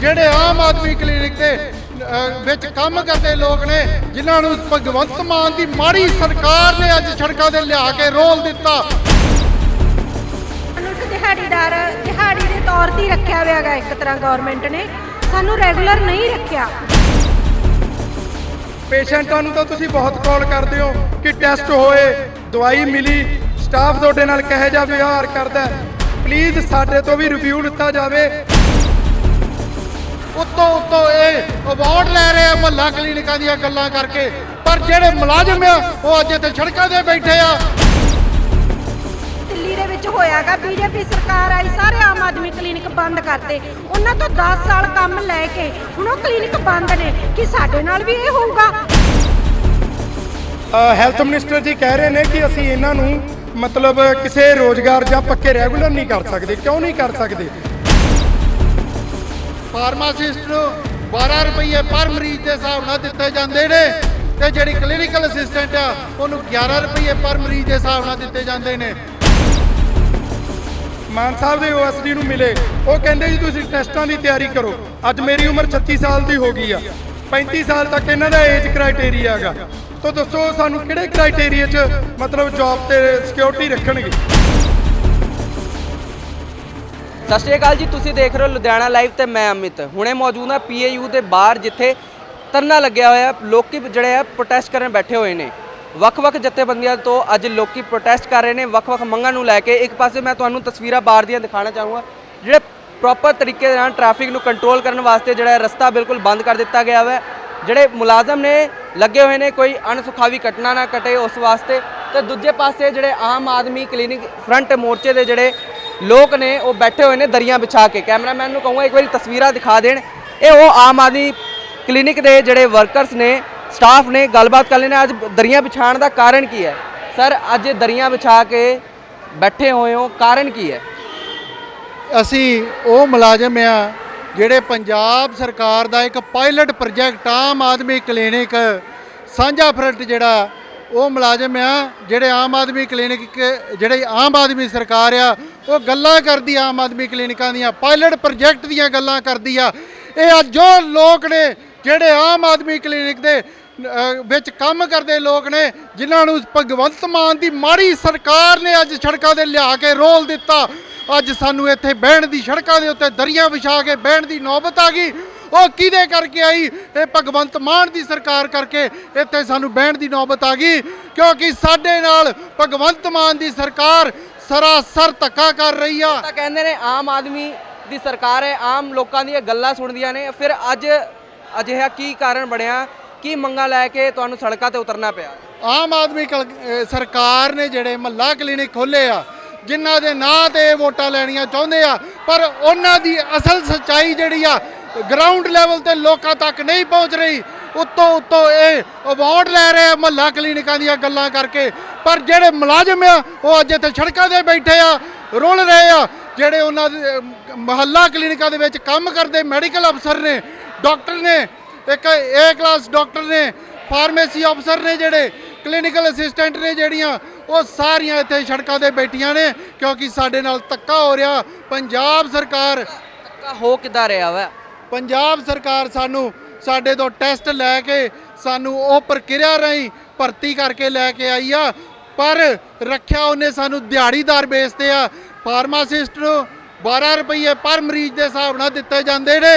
ਜਿਹੜੇ ਆਮ ਆਦਮੀ ਕਲੀਨਿਕ ਅਹ, ਵਿੱਚ ਕੰਮ ਕਰਦੇ ਲੋਕ ਨੇ ਜਿਨ੍ਹਾਂ ਨੂੰ ਭਗਵੰਤ ਮਾਨ ਦੀ ਮਾੜੀ ਸਰਕਾਰ ਨੇ ਅੱਜ ਸੜਕਾਂ ਤੇ ਲਿਆ ਕੇ ਰੋਲ ਦਿੱਤਾ। ਸਾਨੂੰ ਦਿਹਾੜੀਦਾਰ ਦਿਹਾੜੀ ਦੇ ਤੌਰ ਤੇ ਹੀ ਰੱਖਿਆ ਹੋਇਆ ਹੈਗਾ ਇੱਕ ਤਰ੍ਹਾਂ ਗਵਰਨਮੈਂਟ ਨੇ। ਸਾਨੂੰ ਰੈਗੂਲਰ ਨਹੀਂ ਰੱਖਿਆ। ਪੇਸ਼ੈਂਟਾਂ ਨੂੰ ਤਾਂ ਤੁਸੀਂ ਬਹੁਤ ਕਾਲ ਕਰਦੇ ਹੋ ਕਿ ਟੈਸਟ ਹੋਏ ਦਵਾਈ ਮਿਲੀ ਸਟਾਫ ਤੁਹਾਡੇ ਨਾਲ ਕਹੇ ਜਾ ਵਿਵਹਾਰ ਕਰਦਾ ਪਲੀਜ਼ ਸਾਡੇ ਤੋਂ ਵੀ ਰਿਵਿਊ ਲਿੱਤਾ ਜਾਵੇ। ਉੱਤੋਂ ਉੱਤੋਂ ਇਹ ਅਵਾਰਡ ਲੈ ਰਹੇ ਆ ਮਹੱਲਾ ਕਲੀਨਿਕਾਂ ਦੀਆਂ ਗੱਲਾਂ ਕਰਕੇ। ਪਰ ਜਿਹੜੇ ਮੁਲਾਜ਼ਮ ਆ ਉਹ ਅੱਜ ਇੱਥੇ ਸੜਕਾਂ ਤੇ ਬੈਠੇ ਆ। ਦਿੱਲੀ ਦੇ ਵਿੱਚ ਹੋਇਆਗਾ ਬੀਜੇਪੀ ਸਰਕਾਰ ਆਈ ਸਾਰੇ ਆਮ ਆਦਮੀ ਕਲੀਨਿਕ ਬੰਦ ਕਰਤੇ। ਉਹਨਾਂ ਤੋਂ 10 ਸਾਲ ਕੰਮ ਲੈ ਕੇ ਹੁਣ ਉਹ ਕਲੀਨਿਕ ਬੰਦ ਨੇ। ਕਿ ਸਾਡੇ ਨਾਲ ਵੀ ਇਹ ਹੋਊਗਾ? ਹੈਲਥ ਮਿਨਿਸਟਰ ਜੀ ਕਹਿ ਰਹੇ ਨੇ ਕਿ ਅਸੀਂ ਇਹਨਾਂ ਨੂੰ ਮਤਲਬ ਕਿਸੇ ਰੋਜ਼ਗਾਰ ਜਾਂ ਪੱਕੇ ਰੈਗੂਲਰ ਨਹੀਂ ਕਰ ਸਕਦੇ। ਕਿਉਂ ਨਹੀਂ ਕਰ ਸਕਦੇ? ਫਾਰਮਾਸਿਸਟ ਨੂੰ 12 ਰੁਪਏ ਪਰ ਮਰੀਜ਼ ਦੇ ਹਿਸਾਬ ਨਾਲ ਦਿੱਤੇ ਜਾਂਦੇ ਨੇ ਤੇ ਜਿਹੜੀ ਕਲੀਨਿਕਲ ਅਸਿਸਟੈਂਟ ਆ, ਉਹਨੂੰ 11 ਰੁਪਏ ਪਰ ਮਰੀਜ਼ ਦੇ ਹਿਸਾਬ ਨਾਲ ਦਿੱਤੇ ਜਾਂਦੇ ਨੇ। ਮਾਨ ਸਾਹਿਬ ਦੇ ਓਐਸਡੀ ਨੂੰ ਮਿਲੇ। ਉਹ ਕਹਿੰਦੇ ਜੀ, ਤੁਸੀਂ ਟੈਸਟਾਂ ਦੀ ਤਿਆਰੀ ਕਰੋ। ਅੱਜ ਮੇਰੀ ਉਮਰ 36 ਸਾਲ ਦੀ ਹੋ ਗਈ ਆ। 35 ਸਾਲ ਤੱਕ ਇਹਨਾਂ ਦਾ ਏਜ ਕ੍ਰਾਈਟੇਰੀਆ ਹੈਗਾ। ਤਾਂ ਦੱਸੋ, ਸਾਨੂੰ ਕਿਹੜੇ ਕ੍ਰਾਈਟੇਰੀਆ 'ਚ ਮਤਲਬ ਜੌਬ ਤੇ ਸਿਕਿਉਰਿਟੀ ਰੱਖਣਗੇ? ਸਤਿ ਸ਼੍ਰੀ ਅਕਾਲ ਜੀ, ਤੁਸੀਂ ਦੇਖ ਰਹੇ ਹੋ ਲੁਧਿਆਣਾ ਲਾਈਵ ਤੇ ਮੈਂ ਅਮਿਤ। ਹੁਣੇ ਮੌਜੂਦ ਹਾਂ ਪੀਏਯੂ ਦੇ ਬਾਹਰ, ਜਿੱਥੇ ਧਰਨਾ ਲੱਗਿਆ ਹੋਇਆ ਲੋਕੀ ਜਿਹੜੇ ਆ ਪ੍ਰੋਟੈਸਟ ਕਰਨ ਬੈਠੇ ਹੋਏ ਨੇ। ਵੱਖ-ਵੱਖ ਜਥੇਬੰਦੀਆਂ ਤੋਂ ਅੱਜ ਲੋਕੀ ਪ੍ਰੋਟੈਸਟ ਕਰ ਰਹੇ ਨੇ। ਵੱਖ-ਵੱਖ ਮੰਗਾਂ ਨੂੰ ਲੈ ਕੇ ਇੱਕ ਪਾਸੇ ਮੈਂ ਤੁਹਾਨੂੰ ਤਸਵੀਰਾਂ ਬਾਹਰ ਦੀਆਂ ਦਿਖਾਣਾ ਚਾਹੂੰਗਾ। ਜਿਹੜੇ ਪ੍ਰੋਪਰ ਤਰੀਕੇ ਦੇ ਨਾਲ ਟ੍ਰੈਫਿਕ ਨੂੰ ਕੰਟਰੋਲ ਕਰਨ ਵਾਸਤੇ ਜਿਹੜਾ ਰਸਤਾ ਬਿਲਕੁਲ ਬੰਦ ਕਰ ਦਿੱਤਾ ਗਿਆ ਹੋਇਆ ਜਿਹੜੇ ਮੁਲਾਜ਼ਮ ਨੇ, ਲੱਗੇ ਹੋਏ ਨੇ, ਕੋਈ ਅਣਸੁਖਾਵੀ ਘਟਨਾ ਨਾ ਘਟੇ ਉਸ ਵਾਸਤੇ। ਤੇ ਦੂਜੇ ਪਾਸੇ ਜਿਹੜੇ ਆਮ ਆਦਮੀ ਕਲੀਨਿਕ ਫਰੰਟ ਮੋਰਚੇ ਦੇ ਜਿਹੜੇ ਲੋਕ ਨੇ ਉਹ ਬੈਠੇ ਹੋਏ ਨੇ ਦਰੀਆਂ ਵਿਛਾ ਕੇ। ਕੈਮਰਾਮੈਨ ਨੂੰ ਕਹੂੰਗਾ, ਇੱਕ ਵਾਰੀ ਤਸਵੀਰਾਂ ਦਿਖਾ ਦੇਣ। ਇਹ ਉਹ ਆਮ ਆਦਮੀ ਕਲੀਨਿਕ ਦੇ ਜਿਹੜੇ ਵਰਕਰਸ ਨੇ, ਸਟਾਫ ਨੇ, ਗੱਲਬਾਤ ਕਰ ਲੈਣੇ ਅੱਜ ਦਰੀਆਂ ਵਿਛਾਉਣ ਦਾ ਕਾਰਨ ਕੀ ਹੈ? ਸਰ, ਅੱਜ ਇਹ ਦਰੀਆਂ ਵਿਛਾ ਕੇ ਬੈਠੇ ਹੋਏ ਹੋ, ਕਾਰਨ ਕੀ ਹੈ? ਅਸੀਂ ਉਹ ਮੁਲਾਜ਼ਮ ਆ, ਜਿਹੜੇ ਪੰਜਾਬ ਸਰਕਾਰ ਦਾ ਇੱਕ pilot project Aam Aadmi clinic, ਸਾਂਝਾ ਫਰੰਟ ਜਿਹੜਾ, ਉਹ ਮੁਲਾਜ਼ਮ ਆ, ਜਿਹੜੇ ਆਮ ਆਦਮੀ ਕਲੀਨਿਕ, ਜਿਹੜੇ ਆਮ ਆਦਮੀ ਸਰਕਾਰ ਆ ਉਹ ਗੱਲਾਂ ਕਰਦੀ ਆ ਆਮ ਆਦਮੀ ਕਲੀਨਿਕਾਂ ਦੀਆਂ ਪਾਇਲਟ ਪ੍ਰੋਜੈਕਟ ਦੀਆਂ ਗੱਲਾਂ ਕਰਦੀ ਆ। ਇਹ ਅੱਜ ਜੋ ਲੋਕ ਨੇ ਜਿਹੜੇ ਆਮ ਆਦਮੀ ਕਲੀਨਿਕ ਦੇ ਵਿੱਚ ਕੰਮ ਕਰਦੇ ਲੋਕ ਨੇ, ਜਿਨ੍ਹਾਂ ਨੂੰ ਭਗਵੰਤ ਮਾਨ ਦੀ ਮਾੜੀ ਸਰਕਾਰ ਨੇ ਅੱਜ ਸੜਕਾਂ ਤੇ ਲਿਆ ਕੇ ਰੋਲ ਦਿੱਤਾ। ਅੱਜ ਸਾਨੂੰ ਇੱਥੇ ਬਹਿਣ ਦੀ ਸੜਕਾਂ ਦੇ ਉੱਤੇ ਦਰੀਆਂ ਵਿਛਾ ਕੇ ਬਹਿਣ ਦੀ ਨੌਬਤ ਆ ਗਈ। ਉਹ ਕਿਹਦੇ ਕਰਕੇ ਆਈ? ਇਹ ਭਗਵੰਤ ਮਾਨ ਦੀ ਸਰਕਾਰ ਕਰਕੇ ਇੱਥੇ ਸਾਨੂੰ ਬਹਿਣ ਦੀ ਨੌਬਤ ਆ ਗਈ। ਕਿਉਂਕਿ ਸਾਡੇ ਨਾਲ ਭਗਵੰਤ ਮਾਨ ਦੀ ਸਰਕਾਰ ਸਰਾਸਰ ਧੱਕਾ ਕਰ ਰਹੀ ਆ। ਤਾਂ ਕਹਿੰਦੇ ਨੇ ਆਮ ਆਦਮੀ ਦੀ ਸਰਕਾਰ ਹੈ ਆਮ ਲੋਕਾਂ ਦੀਆਂ ਗੱਲਾਂ ਸੁਣਦੀਆਂ ਨੇ। ਫਿਰ ਅੱਜ ਅਜਿਹਾ ਕੀ ਕਾਰਨ ਬਣਿਆ? ਕੀ ਮੰਗਾਂ ਲੈ ਕੇ ਤੁਹਾਨੂੰ ਸੜਕਾਂ ਤੇ ਉਤਰਨਾ ਪਿਆ? ਆਮ ਆਦਮੀ ਸਰਕਾਰ ਨੇ ਜਿਹੜੇ ਮਹੱਲਾ ਕਲੀਨਿਕ ਖੋਲੇ ਆ ਜਿਨ੍ਹਾਂ ਦੇ ਨਾਂ ਤੇ ਵੋਟਾਂ ਲੈਣੀਆਂ ਚਾਹੁੰਦੇ ਆ ਪਰ ਉਹਨਾਂ ਦੀ ਅਸਲ ਸੱਚਾਈ ਜਿਹੜੀ ਆ ਗਰਾਊਂਡ ਲੈਵਲ ਤੇ ਲੋਕਾਂ ਤੱਕ ਨਹੀਂ ਪਹੁੰਚ ਰਹੀ। ਉੱਤੋਂ ਉੱਤੋਂ ਇਹ ਅਵਾਰਡ ਲੈ ਰਹੇ ਆ ਮਹੱਲਾ ਕਲੀਨਿਕਾਂ ਦੀਆਂ ਗੱਲਾਂ ਕਰਕੇ। ਪਰ ਜਿਹੜੇ ਮੁਲਾਜ਼ਮ ਆ ਉਹ ਅੱਜ ਇੱਥੇ ਸੜਕਾਂ ਤੇ ਬੈਠੇ ਆ ਰੋਲ ਰਹੇ ਆ। ਜਿਹੜੇ ਉਹਨਾਂ ਦੇ ਅਹ, ਮਹੱਲਾ ਕਲੀਨਿਕਾਂ ਦੇ ਵਿੱਚ ਕੰਮ ਕਰਦੇ ਮੈਡੀਕਲ ਅਫਸਰ ਨੇ ਡਾਕਟਰ ਨੇ ਇੱਕ ਏ ਕਲਾਸ ਡਾਕਟਰ ਨੇ ਫਾਰਮੇਸੀ ਅਫਸਰ ਨੇ ਜਿਹੜੇ ਕਲੀਨਿਕਲ ਅਸਿਸਟੈਂਟ ਨੇ ਜਿਹੜੀਆਂ ਉਹ ਸਾਰੀਆਂ ਇੱਥੇ ਸੜਕਾਂ ਤੇ ਬੈਠੀਆਂ ਨੇ। ਕਿਉਂਕਿ ਸਾਡੇ ਨਾਲ ਧੱਕਾ ਹੋ ਰਿਹਾ ਪੰਜਾਬ ਸਰਕਾਰ ਧੱਕਾ ਹੋ ਕਿੱਦਾਂ ਰਿਹਾ ਵਾ? ਪੰਜਾਬ ਸਰਕਾਰ ਸਾਨੂੰ, ਸਾਡੇ ਤੋਂ ਟੈਸਟ ਲੈ ਕੇ ਸਾਨੂੰ ਉਹ ਪ੍ਰਕਿਰਿਆ ਰਾਹੀਂ ਭਰਤੀ ਕਰਕੇ ਲੈ ਕੇ ਆਈ ਆ। ਪਰ ਰੱਖਿਆ ਉਹਨੇ ਸਾਨੂੰ ਦਿਹਾੜੀਦਾਰ ਬੇਸ ਤੇ ਆ। ਫਾਰਮਾਸਿਸਟ ਨੂੰ 12 ਰੁਪਏ ਪਰ ਮਰੀਜ਼ ਦੇ ਹਿਸਾਬ ਨਾਲ ਦਿੱਤੇ ਜਾਂਦੇ ਨੇ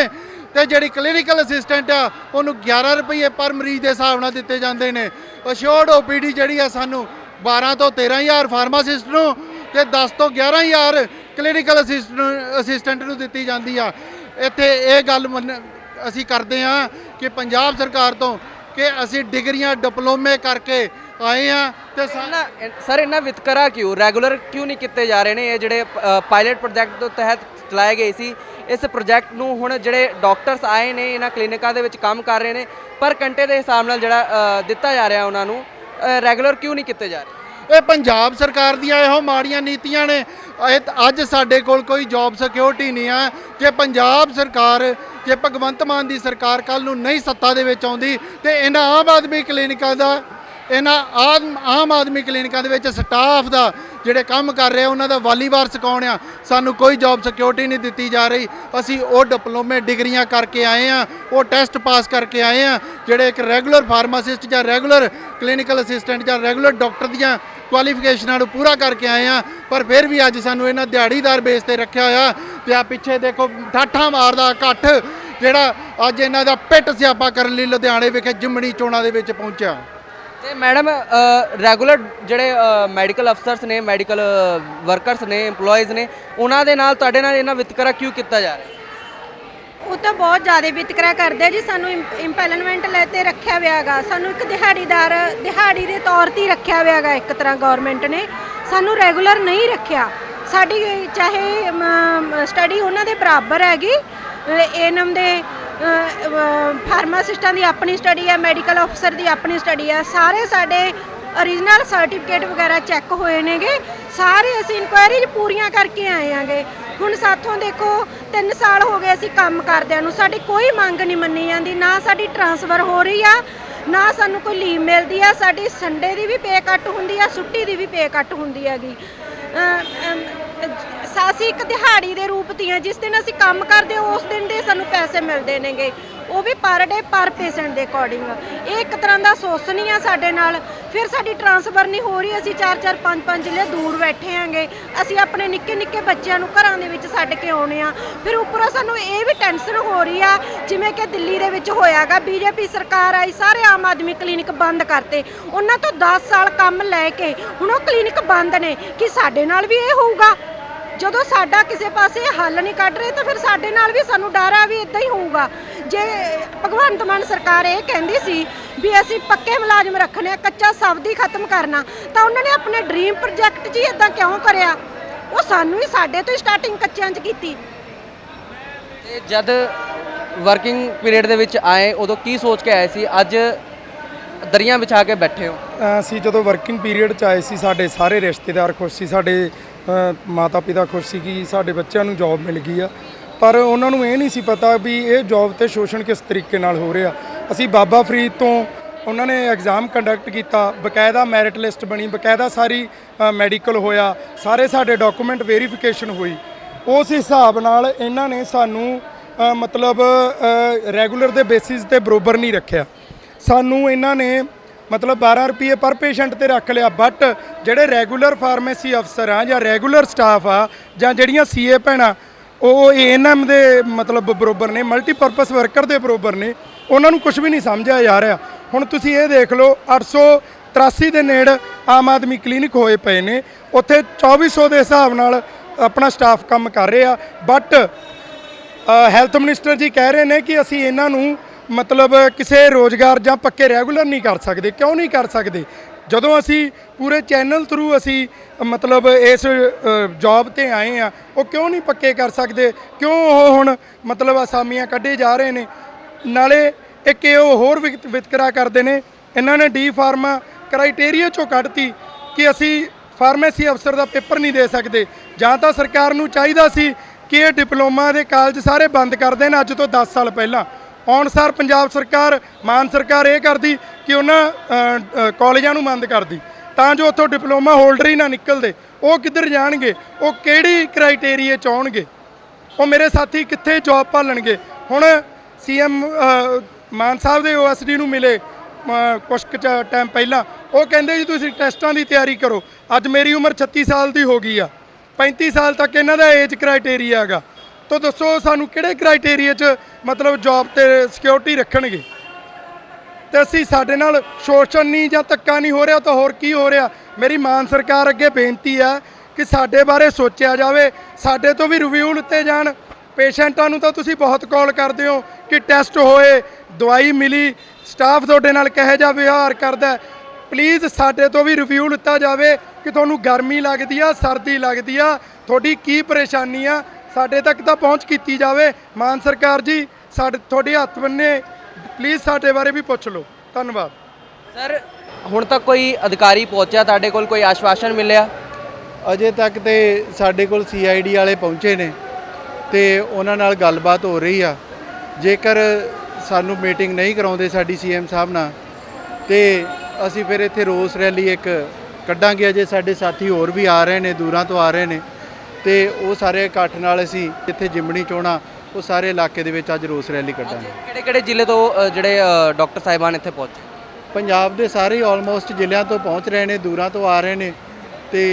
ਤੇ ਜਿਹੜੀ ਕਲੀਨਿਕਲ ਅਸਿਸਟੈਂਟ ਆ, ਉਹਨੂੰ 11 ਰੁਪਏ ਪਰ ਮਰੀਜ਼ ਦੇ ਹਿਸਾਬ ਨਾਲ ਦਿੱਤੇ ਜਾਂਦੇ ਨੇ। ਅਸ਼ੋਰਡ ਓਪੀਡੀ ਜਿਹੜੀ ਆ ਸਾਨੂੰ 12 ਤੋਂ 13000 ਫਾਰਮਾਸਿਸਟ ਨੂੰ ਤੇ 10 ਤੋਂ 11000 ਕਲੀਨਿਕਲ ਅਸਿਸਟੈਂਟ ਨੂੰ ਦਿੱਤੀ ਜਾਂਦੀ ਆ। ਇੱਥੇ ਇਹ ਗੱਲ ਮੰਨ- ਅਸੀਂ ਕਰਦੇ ਹਾਂ ਕਿ ਪੰਜਾਬ ਸਰਕਾਰ ਤੋਂ ਕਿ ਅਸੀਂ ਡਿਗਰੀਆਂ ਡਿਪਲੋਮੇ ਕਰਕੇ ਆਏ ਹਾਂ ਤੇ ਸਾ- ਨਾ ਸਰ ਇਹਨਾਂ ਵਿਤਕਰਾ ਕਿਉਂ? ਰੈਗੂਲਰ ਕਿਉਂ ਨਹੀਂ ਕੀਤੇ ਜਾ ਰਹੇ ਨੇ? ਇਹ ਜਿਹੜੇ ਪਾਇਲਟ ਪ੍ਰੋਜੈਕਟ ਦੇ ਤਹਿਤ ਚਲਾਏ ਗਏ ਸੀ ਇਸ ਪ੍ਰੋਜੈਕਟ ਨੂੰ ਹੁਣ ਜਿਹੜੇ ਡਾਕਟਰਸ ਆਏ ਨੇ ਇਹਨਾਂ ਕਲੀਨਿਕਾਂ ਦੇ ਵਿੱਚ ਕੰਮ ਕਰ ਰਹੇ ਨੇ ਪਰ ਘੰਟੇ ਦੇ ਹਿਸਾਬ ਨਾਲ ਜਿਹੜਾ ਅ, ਦਿੱਤਾ ਜਾ ਰਿਹਾ ਉਹਨਾਂ ਨੂੰ ਰੈਗੂਲਰ ਕਿਉਂ ਨਹੀਂ ਕੀਤੇ ਜਾ ਰਹੇ? ਇਹ ਪੰਜਾਬ ਸਰਕਾਰ ਦੀਆਂ ਇਹੋ ਮਾੜੀਆਂ ਨੀਤੀਆਂ ਨੇ। ਇਹ ਅੱਜ ਸਾਡੇ ਕੋਲ ਕੋਈ ਜੌਬ ਸਿਕਿਉਰਿਟੀ ਨਹੀਂ ਆ। ਜੇ ਪੰਜਾਬ ਸਰਕਾਰ, ਜੇ ਭਗਵੰਤ ਮਾਨ ਦੀ ਸਰਕਾਰ ਕੱਲ ਨੂੰ ਨਹੀਂ ਸੱਤਾ ਦੇ ਵਿੱਚ ਆਉਂਦੀ, ਤੇ ਇਹਨਾਂ ਆਮ ਆਦਮੀ ਕਲੀਨਿਕਾਂ ਦਾ, ਇਹਨਾਂ ਆਮ ਆਮ ਆਦਮੀ ਕਲੀਨਿਕਾਂ ਦੇ ਵਿੱਚ ਸਟਾਫ ਦਾ ਜਿਹੜੇ ਕੰਮ ਕਰ ਰਹੇ ਉਹਨਾਂ ਦਾ ਵਾਲੀਵਾਰ ਸਿਖਾਉਣ ਆ। ਸਾਨੂੰ ਕੋਈ ਜੌਬ ਸਿਕਿਉਰਿਟੀ ਨਹੀਂ ਦਿੱਤੀ ਜਾ ਰਹੀ। ਅਸੀਂ ਉਹ ਡਿਪਲੋਮੇ ਡਿਗਰੀਆਂ ਕਰਕੇ ਆਏ ਆ, ਉਹ ਟੈਸਟ ਪਾਸ ਕਰਕੇ ਆਏ ਆ। ਜਿਹੜੇ ਇੱਕ ਰੈਗੂਲਰ ਫਾਰਮਾਸਿਸਟ ਜਾਂ ਰੈਗੂਲਰ ਕਲੀਨਿਕਲ ਅਸਿਸਟੈਂਟ ਜਾਂ ਰੈਗੂਲਰ ਡਾਕਟਰ ਦੀਆਂ ਕੁਆਲੀਫਿਕੇਸ਼ਨਾਂ ਨੂੰ ਪੂਰਾ ਕਰਕੇ ਆਏ ਆ ਪਰ ਫਿਰ ਵੀ ਅੱਜ ਸਾਨੂੰ ਇਹਨਾਂ ਦਿਹਾੜੀਦਾਰ ਬੇਸ ਤੇ ਰੱਖਿਆ ਹੋਇਆ ਤੇ ਆ ਪਿੱਛੇ ਦੇਖੋ ਠਾਠਾਂ ਮਾਰਦਾ ਇਕੱਠ ਜਿਹੜਾ ਅੱਜ ਇਹਨਾਂ ਦਾ ਪਿੱਟ ਸਿਆਪਾ ਕਰਨ ਲਈ ਲੁਧਿਆਣੇ ਵਿਖੇ ਜਿਮਣੀ ਚੋਣਾਂ ਦੇ ਵਿੱਚ ਪਹੁੰਚਿਆ। ਤੇ ਮੈਡਮ ਰੈਗੂਲਰ ਜਿਹੜੇ ਮੈਡੀਕਲ ਅਫਸਰਸ ਨੇ ਮੈਡੀਕਲ ਵਰਕਰਸ ਨੇ, EMPLOYEES ਨੇ, ਉਹਨਾਂ ਦੇ ਨਾਲ ਤੁਹਾਡੇ ਨਾਲ ਇਹਨਾਂ ਵਿਤਕਰਾ ਕਿਉਂ ਕੀਤਾ ਜਾ ਰਿਹਾ? ਤੋਂ ਬਹੁਤ ਜ਼ਿਆਦਾ ਵਿਤਕਰਾ ਕਰਦੇ ਆ ਜੀ, ਸਾਨੂੰ ਇੰਪੈਲਮੈਂਟ ਲੈ ਤੇ ਰੱਖਿਆ ਹੋਇਆਗਾ ਸਾਨੂੰ ਇੱਕ ਦਿਹਾੜੀਦਾਰ, ਦਿਹਾੜੀ ਦੇ ਤੌਰ ਤੇ ਹੀ ਰੱਖਿਆ ਹੋਇਆਗਾ ਇੱਕ ਤਰ੍ਹਾਂ ਗਵਰਨਮੈਂਟ ਨੇ। ਸਾਨੂੰ ਰੈਗੂਲਰ ਨਹੀਂ ਰੱਖਿਆ। ਸਾਡੀ ਚਾਹੇ ਸਟੱਡੀ ਉਹਨਾਂ ਦੇ ਬਰਾਬਰ ਹੈਗੀ। ਏਨਮ ਦੇ ਫਾਰਮਾਸਿਸਟਾਂ ਦੀ ਆਪਣੀ ਸਟੱਡੀ ਹੈ ਮੈਡੀਕਲ ਅਫਸਰ ਦੀ ਆਪਣੀ ਸਟੱਡੀ ਹੈ ਸਾਰੇ ਸਾਡੇ ਓਰੀਜਨਲ ਸਰਟੀਫਿਕੇਟ ਵਗੈਰਾ ਚੈੱਕ ਹੋਏ ਨੇਗੇ। ਸਾਰੇ ਅਸੀਂ ਇਨਕੁਆਇਰੀਜ਼ ਪੂਰੀਆਂ ਕਰਕੇ ਆਏ ਆਂਗੇ ਹੁਣ ਸਾਥੋਂ ਦੇਖੋ 3 ਸਾਲ ਹੋ ਗਏ ਅਸੀਂ ਕੰਮ ਕਰਦਿਆਂ ਨੂੰ। ਸਾਡੀ ਕੋਈ ਮੰਗ ਨਹੀਂ ਮੰਨੀ ਜਾਂਦੀ। ਨਾ ਸਾਡੀ ਟਰਾਂਸਫਰ ਹੋ ਰਹੀ ਆ ਨਾ ਸਾਨੂੰ ਕੋਈ ਲੀਵ ਮਿਲਦੀ ਆ। ਸਾਡੀ ਸੰਡੇ ਦੀ ਵੀ ਪੇ ਕੱਟ ਹੁੰਦੀ ਆ ਛੁੱਟੀ ਦੀ ਵੀ ਪੇ ਕੱਟ ਹੁੰਦੀ ਹੈਗੀ। ਅਸੀਂ ਇੱਕ ਦਿਹਾੜੀ ਦੇ ਰੂਪ ਦੀਆਂ ਜਿਸ ਦਿਨ ਅਸੀਂ ਕੰਮ ਕਰਦੇ ਹਾਂ, ਉਸ ਦਿਨ ਦੇ ਸਾਨੂੰ ਪੈਸੇ ਮਿਲਦੇ ਨੇਗੇ। ਉਹ ਵੀ ਪਰ ਡੇ ਪਰ ਪੇਸ਼ੈਂਟ ਦੇ ਅਕੋਰਡਿੰਗ ਇਹ ਇੱਕ ਤਰ੍ਹਾਂ ਦਾ ਸ਼ੋਸ਼ਣ ਹੀ ਆ ਸਾਡੇ ਨਾਲ। ਫਿਰ ਸਾਡੀ ਟਰਾਂਸਫਰ ਨਹੀਂ ਹੋ ਰਹੀ, ਅਸੀਂ 4-4 5-5 ਜ਼ਿਲ੍ਹੇ ਦੂਰ ਬੈਠੇ ਆਂਗੇ ਅਸੀਂ ਆਪਣੇ ਨਿੱਕੇ ਨਿੱਕੇ ਬੱਚਿਆਂ ਨੂੰ ਘਰਾਂ ਦੇ ਵਿੱਚ ਛੱਡ ਕੇ ਆਉਣੇ ਆ। ਫਿਰ ਉੱਪਰੋਂ ਸਾਨੂੰ ਇਹ ਵੀ ਟੈਨਸ਼ਨ ਹੋ ਰਹੀ ਆ, ਜਿਵੇਂ ਕਿ ਦਿੱਲੀ ਦੇ ਵਿੱਚ ਹੋਇਆਗਾ ਬੀਜੇਪੀ ਸਰਕਾਰ ਆਈ, ਸਾਰੇ ਆਮ ਆਦਮੀ ਕਲੀਨਿਕ ਬੰਦ ਕਰਤੇ। ਉਹਨਾਂ ਤੋਂ 10 ਸਾਲ ਕੰਮ ਲੈ ਕੇ ਹੁਣ ਉਹ ਕਲੀਨਿਕ ਬੰਦ ਨੇ, ਕਿ ਸਾਡੇ ਨਾਲ ਵੀ ਇਹ ਹੋਊਗਾ। ਜਦੋਂ ਸਾਡਾ ਕਿਸੇ ਪਾਸੇ ਹੱਲ ਨਹੀਂ ਕੱਢ ਰਹੇ, ਤਾਂ ਫਿਰ ਸਾਡੇ ਨਾਲ ਵੀ ਸਾਨੂੰ ਡਰ ਆ ਵੀ ਇਦਾਂ ਹੀ ਹੋਊਗਾ। ਜੇ ਭਗਵੰਤ ਮਾਨ ਸਰਕਾਰ ਇਹ ਕਹਿੰਦੀ ਸੀ ਵੀ ਅਸੀਂ ਪੱਕੇ ਮੁਲਾਜ਼ਮ ਰੱਖਣੇ ਆ ਕੱਚਾ ਸ਼ਬਦ ਹੀ ਖਤਮ ਕਰਨਾ ਤਾਂ ਉਹਨਾਂ ਨੇ ਆਪਣੇ ਡ੍ਰੀਮ ਪ੍ਰੋਜੈਕਟ 'ਚ ਹੀ ਇਦਾਂ ਕਿਉਂ ਕਰਿਆ? ਉਹ ਸਾਨੂੰ ਹੀ ਸਾਡੇ ਤੋਂ ਸਟਾਰਟਿੰਗ ਕੱਚਿਆਂ 'ਚ ਕੀਤੀ। ਤੇ ਜਦ ਵਰਕਿੰਗ ਪੀਰੀਅਡ ਦੇ ਵਿੱਚ ਆਏ ਉਦੋਂ ਕੀ ਸੋਚ ਕੇ ਆਏ ਸੀ? ਅੱਜ ਦਰੀਆਂ ਵਿਛਾ ਕੇ ਬੈਠੇ ਹੋ। ਅਸੀਂ ਜਦੋਂ ਵਰਕਿੰਗ ਪੀਰੀਅਡ ਚ ਆਏ ਸੀ ਸਾਡੇ ਸਾਰੇ ਰਿਸ਼ਤੇਦਾਰ ਖੁਸ਼ ਸੀ ਸਾਡੇ ਮਾਤਾ ਪਿਤਾ ਖੁਸ਼ ਸੀ ਕਿ ਸਾਡੇ ਬੱਚਿਆਂ ਨੂੰ ਜੌਬ ਮਿਲ ਗਈ ਆ। ਪਰ ਉਹਨਾਂ ਨੂੰ ਇਹ ਨਹੀਂ ਸੀ ਪਤਾ ਵੀ ਇਹ ਜੌਬ ਤੇ ਸ਼ੋਸ਼ਣ ਕਿਸ ਤਰੀਕੇ ਨਾਲ ਹੋ ਰਿਹਾ। ਅਸੀਂ ਬਾਬਾ ਫਰੀਦ ਤੋਂ ਉਹਨਾਂ ਨੇ ਐਗਜ਼ਾਮ ਕੰਡਕਟ ਕੀਤਾ, ਬਕਾਇਦਾ ਮੈਰਿਟ ਲਿਸਟ ਬਣੀ, ਬਕਾਇਦਾ ਸਾਰੀ ਮੈਡੀਕਲ ਹੋਇਆ, ਸਾਰੇ ਸਾਡੇ ਡਾਕੂਮੈਂਟ ਵੈਰੀਫਿਕੇਸ਼ਨ ਹੋਈ। ਉਸ ਹਿਸਾਬ ਨਾਲ ਇਹਨਾਂ ਨੇ ਸਾਨੂੰ ਮਤਲਬ ਰੈਗੂਲਰ ਦੇ ਬੇਸਿਸ ਤੇ ਬਰੋਬਰ ਨਹੀਂ ਰੱਖਿਆ। ਸਾਨੂੰ ਇਹਨਾਂ ਨੇ ਮਤਲਬ 12 ਰੁਪਏ ਪਰ ਪੇਸ਼ੈਂਟ ਤੇ ਰੱਖ ਲਿਆ ਬਟ ਜਿਹੜੇ ਰੈਗੂਲਰ ਫਾਰਮੇਸੀ ਅਫਸਰ ਆ ਜਾਂ ਰੈਗੂਲਰ ਸਟਾਫ ਆ ਜਾਂ ਜਿਹੜੀਆਂ ਸੀਏ ਭੈਣਾਂ ਉਹ ਏਐਨਐਮ ਦੇ ਮਤਲਬ ਬਰੋਬਰ ਨੇ ਮਲਟੀਪਰਪਸ ਵਰਕਰ ਦੇ ਬਰੋਬਰ ਨੇ, ਉਹਨਾਂ ਨੂੰ ਕੁਝ ਵੀ ਨਹੀਂ ਸਮਝਿਆ ਜਾ ਰਿਹਾ। ਹੁਣ ਤੁਸੀਂ ਇਹ ਦੇਖ ਲਓ 883 ਦੇ ਨੇੜ ਆਮ ਆਦਮੀ ਕਲੀਨਿਕ ਹੋਏ ਪਏ ਨੇ, ਉੱਥੇ 2400 ਦੇ ਹਿਸਾਬ ਨਾਲ ਆਪਣਾ ਸਟਾਫ ਕੰਮ ਕਰ ਰਿਹਾ ਬਟ ਹੈਲਥ ਮਿਨਿਸਟਰ ਜੀ ਕਹਿ ਰਹੇ ਨੇ ਕਿ ਅਸੀਂ ਇਹਨਾਂ ਨੂੰ ਮਤਲਬ ਕਿਸੇ ਰੋਜ਼ਗਾਰ ਜਾਂ ਪੱਕੇ ਰੈਗੂਲਰ ਨਹੀਂ ਕਰ ਸਕਦੇ, ਕਿਉਂ ਨਹੀਂ ਕਰ ਸਕਦੇ? ਜਦੋਂ ਅਸੀਂ ਪੂਰੇ ਚੈਨਲ ਥਰੂ ਅਸੀਂ ਮਤਲਬ ਇਸ ਜੌਬ ਤੇ ਆਏ ਆ, ਉਹ ਕਿਉਂ ਨਹੀਂ ਪੱਕੇ ਕਰ ਸਕਦੇ? ਕਿਉਂ ਉਹ ਹੁਣ ਮਤਲਬ ਅਸਾਮੀਆਂ ਕੱਢੇ ਜਾ ਰਹੇ ਨੇ? ਨਾਲੇ ਇੱਕ ਇਹ ਉਹ ਹੋਰ ਵਿਤ- ਵਿਤਕਰਾ ਕਰਦੇ ਨੇ, ਇਹਨਾਂ ਨੇ ਡੀ ਫਾਰਮਾ ਕ੍ਰਾਈਟੇਰੀਆ ਚੋਂ ਕੱਢਤੀ ਕਿ ਅਸੀਂ ਫਾਰਮੇਸੀ ਅਫਸਰ ਦਾ ਪੇਪਰ ਨਹੀਂ ਦੇ ਸਕਦੇ। ਜਾਂ ਤਾਂ ਸਰਕਾਰ ਨੂੰ ਚਾਹੀਦਾ ਸੀ ਕਿ ਇਹ ਡਿਪਲੋਮਾ ਦੇ ਕਾਲਜ ਸਾਰੇ ਬੰਦ ਕਰ ਦੇਣ ਅੱਜ ਤੋਂ 10 ਸਾਲ ਪਹਿਲਾਂ। ਔਨਸਾਰ ਪੰਜਾਬ ਸਰਕਾਰ ਮਾਨ ਸਰਕਾਰ ਇਹ ਕਰਦੀ ਕਿ ਉਹਨਾਂ ਅ, ਕਾਲਜਾਂ ਨੂੰ ਬੰਦ ਕਰਦੀ ਤਾਂ ਜੋ ਉੱਥੋਂ ਡਿਪਲੋਮਾ ਹੋਲਡਰ ਹੀ ਨਾ ਨਿਕਲਦੇ। ਉਹ ਕਿੱਧਰ ਜਾਣਗੇ? ਉਹ ਕਿਹੜੀ ਕ੍ਰਾਈਟੇਰੀਆ ਚ ਆਉਣਗੇ? ਉਹ ਮੇਰੇ ਸਾਥੀ ਕਿੱਥੇ ਜੌਬ ਭਾਲਣਗੇ? ਹੁਣ ਸੀਐਮ ਮਾਨ ਸਾਹਿਬ ਦੇ ਓਐਸਡੀ ਨੂੰ ਮਿਲੇ ਅ, ਕੁਛ ਕੁ ਟਾਈਮ ਪਹਿਲਾਂ। ਉਹ ਕਹਿੰਦੇ ਜੀ ਤੁਸੀਂ ਟੈਸਟਾਂ ਦੀ ਤਿਆਰੀ ਕਰੋ। ਅੱਜ ਮੇਰੀ ਉਮਰ 36 ਸਾਲ ਦੀ ਹੋ ਗਈ ਆ। 35 ਸਾਲ ਤੱਕ ਇਹਨਾਂ ਦਾ ਏਜ ਕ੍ਰਾਈਟੇਰੀਆ ਹੈਗਾ। ਤਾਂ ਦੱਸੋ ਸਾਨੂੰ ਕਿਹੜੇ ਕ੍ਰਾਈਟੇਰੀਆ 'ਚ ਮਤਲਬ ਜੌਬ ਤੇ ਸਿਕਿਉਰਿਟੀ ਰੱਖਣਗੇ? ਤੇ ਅਸੀਂ ਸਾਡੇ ਨਾਲ ਸ਼ੋਸ਼ਣ ਨਹੀਂ ਜਾਂ ਧੱਕਾ ਨਹੀਂ ਹੋ ਰਿਹਾ ਤਾਂ ਹੋਰ ਕੀ ਹੋ ਰਿਹਾ? ਮੇਰੀ ਮਾਨ ਸਰਕਾਰ ਅੱਗੇ ਬੇਨਤੀ ਹੈ ਕਿ ਸਾਡੇ ਬਾਰੇ ਸੋਚਿਆ ਜਾਵੇ, ਸਾਡੇ ਤੋਂ ਵੀ ਰਿਵਿਊ ਲਿੱਤੇ ਜਾਣ। ਪੇਸ਼ੈਂਟਾਂ ਨੂੰ ਤਾਂ ਤੁਸੀਂ ਬਹੁਤ ਕਾਲ ਕਰਦੇ ਹੋ ਕਿ ਟੈਸਟ ਹੋਏ, ਦਵਾਈ ਮਿਲੀ ਸਟਾਫ ਤੁਹਾਡੇ ਨਾਲ ਕਿਹੋ ਜਿਹਾ ਵਿਹਾਰ ਕਰਦਾ ਪਲੀਜ਼ ਸਾਡੇ ਤੋਂ ਵੀ ਰਿਵਿਊ ਲਿੱਤਾ ਜਾਵੇ ਕਿ ਤੁਹਾਨੂੰ ਗਰਮੀ ਲੱਗਦੀ ਆ, ਸਰਦੀ ਲੱਗਦੀ ਆ, ਤੁਹਾਡੀ ਕੀ ਪਰੇਸ਼ਾਨੀ ਆ ਸਾਡੇ ਤੱਕ ਤਾਂ ਪਹੁੰਚ ਕੀਤੀ ਜਾਵੇ। ਮਾਨ ਸਰਕਾਰ ਜੀ ਸਾਡੇ ਤੁਹਾਡੇ ਹੱਥ ਬੰਨੇ। ਪਲੀਜ਼ ਸਾਡੇ ਬਾਰੇ ਵੀ ਪੁੱਛ ਲਓ। ਧੰਨਵਾਦ। ਸਰ ਹੁਣ ਤੱਕ ਕੋਈ ਅਧਿਕਾਰੀ ਪਹੁੰਚਿਆ? ਤੁਹਾਡੇ ਕੋਲ ਕੋਈ ਆਸ਼ਵਾਸਨ ਮਿਲਿਆ? ਅਜੇ ਤੱਕ ਤੇ ਸਾਡੇ ਕੋਲ ਸੀਆਈਡੀ ਵਾਲੇ ਪਹੁੰਚੇ ਨੇ ਤੇ ਉਹਨਾਂ ਨਾਲ ਗੱਲਬਾਤ ਹੋ ਰਹੀ ਆ। ਜੇਕਰ ਸਾਨੂੰ ਮੀਟਿੰਗ ਨਹੀਂ ਕਰਾਉਂਦੇ ਸਾਡੀ ਸੀਐਮ ਸਾਹਿਬ ਨਾਲ ਤੇ ਅਸੀਂ ਫਿਰ ਇੱਥੇ ਰੋਸ ਰੈਲੀ ਇੱਕ ਕੱਢਾਂਗੇ। ਅਜੇ ਸਾਡੇ ਸਾਥੀ ਹੋਰ ਵੀ ਆ ਰਹੇ ਨੇ ਦੂਰਾਂ ਤੋਂ ਆ ਰਹੇ ਨੇ। ਤੇ ਉਹ ਸਾਰੇ ਇਕੱਠ ਨਾਲ ਅਸੀਂ ਇੱਥੇ ਜਿਮਣੀ ਚੋਣਾ ਉਹ ਸਾਰੇ ਇਲਾਕੇ ਦੇ ਵਿੱਚ ਅੱਜ ਰੋਸ ਰੈਲੀ ਕੱਢਾਂਗੇ। ਕਿਹੜੇ ਕਿਹੜੇ ਜ਼ਿਲ੍ਹੇ ਤੋਂ ਜਿਹੜੇ ਡਾਕਟਰ ਸਾਹਿਬਾਨ ਇੱਥੇ ਪਹੁੰਚੇ? ਪੰਜਾਬ ਦੇ ਸਾਰੇ ਆਲਮੋਸਟ ਜ਼ਿਲ੍ਹਿਆਂ ਤੋਂ ਪਹੁੰਚ ਰਹੇ ਨੇ ਦੂਰਾਂ ਤੋਂ ਆ ਰਹੇ ਨੇ ਤੇ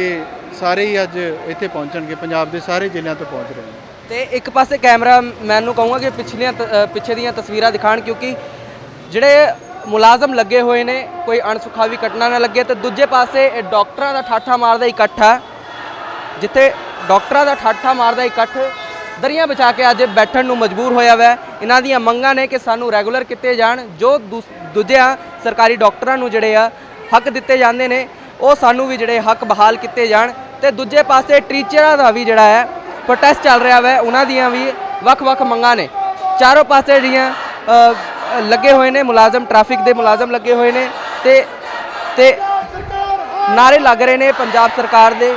ਸਾਰੇ ਹੀ ਅੱਜ ਇੱਥੇ ਪਹੁੰਚਣਗੇ ਪੰਜਾਬ ਦੇ ਸਾਰੇ ਜ਼ਿਲ੍ਹਿਆਂ ਤੋਂ ਪਹੁੰਚ ਰਹੇ ਨੇ। ਤੇ ਇੱਕ ਪਾਸੇ ਕੈਮਰਾ ਮੈਨ ਨੂੰ ਕਹੂੰਗਾ ਕਿ ਪਿਛਲੀਆਂ ਪਿੱਛੇ ਦੀਆਂ ਤਸਵੀਰਾਂ ਦਿਖਾਣ ਕਿਉਂਕਿ ਜਿਹੜੇ ਮੁਲਾਜ਼ਮ ਲੱਗੇ ਹੋਏ ਨੇ ਕੋਈ ਅਣਸੁਖਾਵੀ ਘਟਨਾ ਨਾ ਲੱਗੇ ਤੇ ਦੂਜੇ ਪਾਸੇ ਇਹ ਡਾਕਟਰਾਂ ਦਾ ਠਾਠਾ ਮਾਰਦਾ ਇਕੱਠ ਜਿੱਥੇ ਡਾਕਟਰਾਂ ਦਾ ਠਾਠਾ ਮਾਰਦਾ ਇਕੱਠ। ਦਰੀਆਂ ਬਚਾ ਕੇ ਅੱਜ ਬੈਠਣ ਨੂੰ ਮਜਬੂਰ ਹੋਇਆ ਵੈ। ਇਹਨਾਂ ਦੀਆਂ ਮੰਗਾਂ ਨੇ ਕਿ ਸਾਨੂੰ ਰੈਗੂਲਰ ਕੀਤੇ ਜਾਣ। ਜੋ ਦੂਸ- ਦੂਜਿਆਂ ਸਰਕਾਰੀ ਡਾਕਟਰਾਂ ਨੂੰ ਜਿਹੜੇ ਆ ਹੱਕ ਦਿੱਤੇ ਜਾਂਦੇ ਨੇ, ਉਹ ਸਾਨੂੰ ਵੀ ਜਿਹੜੇ ਹੱਕ ਬਹਾਲ ਕੀਤੇ ਜਾਣ। ਤੇ ਦੂਜੇ ਪਾਸੇ ਟੀਚਰਾਂ ਦਾ ਵੀ ਜਿਹੜਾ ਹੈ ਪ੍ਰੋਟੈਸਟ ਚੱਲ ਰਿਹਾ ਵੈ। ਉਹਨਾਂ ਦੀਆਂ ਵੀ ਵੱਖ-ਵੱਖ ਮੰਗਾਂ ਨੇ। ਚਾਰੋਂ ਪਾਸੇ ਜਿਹੜੀਆਂ ਲੱਗੇ ਹੋਏ ਨੇ, ਮੁਲਾਜ਼ਮ, ਟ੍ਰੈਫਿਕ ਦੇ ਮੁਲਾਜ਼ਮ ਲੱਗੇ ਹੋਏ ਨੇ। ਤੇ ਤੇ ਨਾਰੇ ਲੱਗ ਰਹੇ ਨੇ ਪੰਜਾਬ ਸਰਕਾਰ ਦੇ।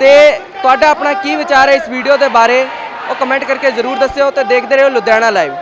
ਤੇ ਤੁਹਾਡਾ ਆਪਣਾ ਕੀ ਵਿਚਾਰ ਹੈ ਇਸ ਵੀਡੀਓ ਦੇ ਬਾਰੇ ਉਹ ਕਮੈਂਟ ਕਰਕੇ ਜ਼ਰੂਰ ਦੱਸਿਓ ਤੇ ਦੇਖਦੇ ਰਹੋ ਲੁਧਿਆਣਾ ਲਾਈਵ